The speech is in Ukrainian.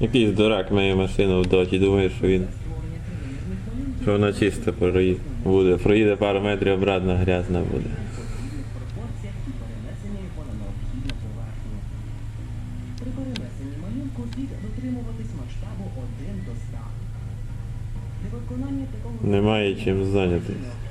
Якийсь дурак має машину в доті, думає, що він. Що вона чиста проїде. Буде. Проїде пару метрів обратно грязна буде. При перенесенні малюнку слід дотримуватись масштабу 1 до 100. Для виконання такого Немає чим зайнятися.